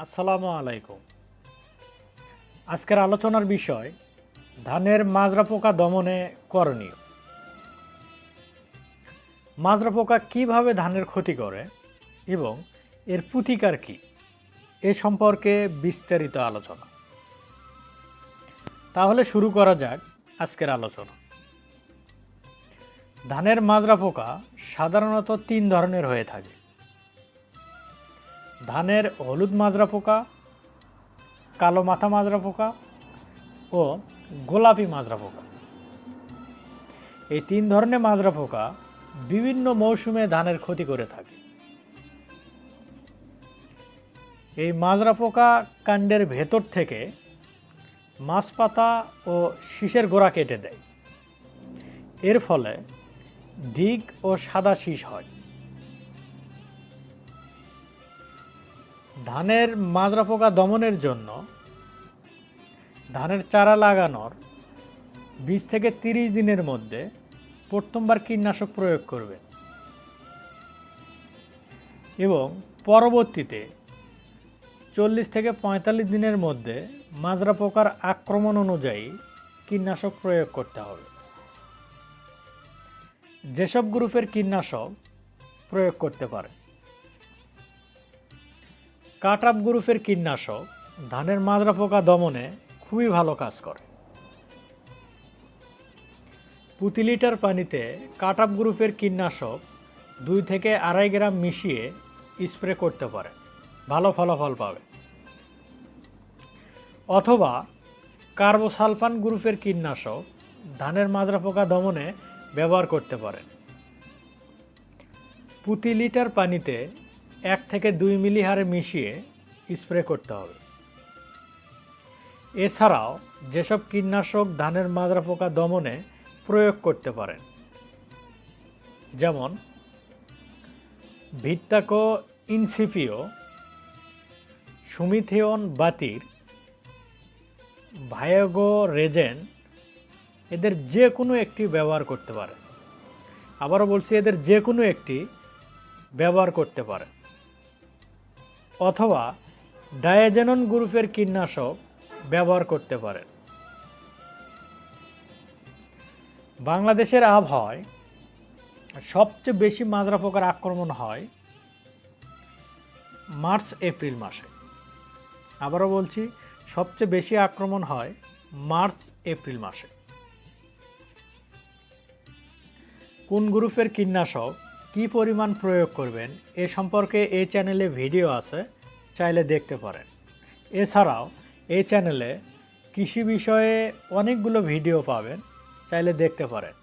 আসসালামু আলাইকুম। আজকের আলোচনার বিষয়, ধানের মাজরা পোকা দমনে করণীয়। মাজরা পোকা কীভাবে ধানের ক্ষতি করে এবং এর প্রতিকার কী? এ সম্পর্কে বিস্তারিত আলোচনা। তাহলে শুরু করা যাক আজকের আলোচনা। ধানের মাজরা পোকা সাধারণত তিন ধরনের হয়ে থাকে। ধানের হলুদ মাজরা পোকা, কালো মাথা মাজরা পোকা ও গোলাপি মাজরা পোকা। এই তিন ধরনের মাজরা পোকা বিভিন্ন মৌসুমে ধানের ক্ষতি করে থাকে। এই মাজরা পোকা কাণ্ডের ভেতর থেকে মাছ পাতা ও শীষের গোড়া কেটে দেয়। এর ফলে ডিগ ও সাদা শীষ হয়। ধানের মাজরা পোকা দমনের জন্য ধানের চারা লাগানোর বিশ থেকে তিরিশ দিনের মধ্যে প্রথমবার কীটনাশক প্রয়োগ করবেন। এবং পরবর্তীতে চল্লিশ থেকে পঁয়তাল্লিশ দিনের মধ্যে মাজরা পোকার আক্রমণ অনুযায়ী কীটনাশক প্রয়োগ করতে হবে। যেসব গ্রুপের কীটনাশক প্রয়োগ করতে পারে কাট আপ গ্রুপের কীটনাশক, ধানের মাজরা পোকা দমনে খুবই ভালো কাজ করে। প্রতি লিটার পানিতে কাট আপ গ্রুপের কীটনাশক দুই থেকে আড়াই গ্রাম মিশিয়ে স্প্রে করতে পারে। ভালো ফলাফল পাবে। অথবা কার্বোসালফান গ্রুপের কীটনাশক ধানের মাজরা পোকা দমনে ব্যবহার করতে পারেন প্রতি লিটার পানিতে এক থেকে দুই মিলি হারে মিশিয়ে স্প্রে করতে হবে। এছাড়াও যেসব কীটনাশক ধানের মাজরা পোকা দমনে প্রয়োগ করতে পারেন, যেমন ভিত্তাকো ইনসিপিও, সুমিথিয়ন বাতির, ভায়োগো রেজেন, এদের যে কোনো একটি ব্যবহার করতে পারে আবারও বলছি, এদের যে কোনো একটি ব্যবহার করতে পারে অথবা ডায়াজেনন গ্রুপের কীটনাশক ব্যবহার করতে পারেন। বাংলাদেশের আবহাওয়ায় সবচেয়ে বেশি মাজরা পোকার আক্রমণ হয় মার্চ, এপ্রিল মাসে। আবারও বলছি, সবচেয়ে বেশি আক্রমণ হয় মার্চ, এপ্রিল মাসে। কোন গ্রুপের কীটনাশক কী পরিমাণ প্রয়োগ করবেন, এ সম্পর্কে এই চ্যানেলে ভিডিও আছে, চাইলে দেখতে পারেন। এছাড়াও, এই চ্যানেলে কৃষি বিষয়ে অনেকগুলো ভিডিও পাবেন, চাইলে দেখতে পারেন।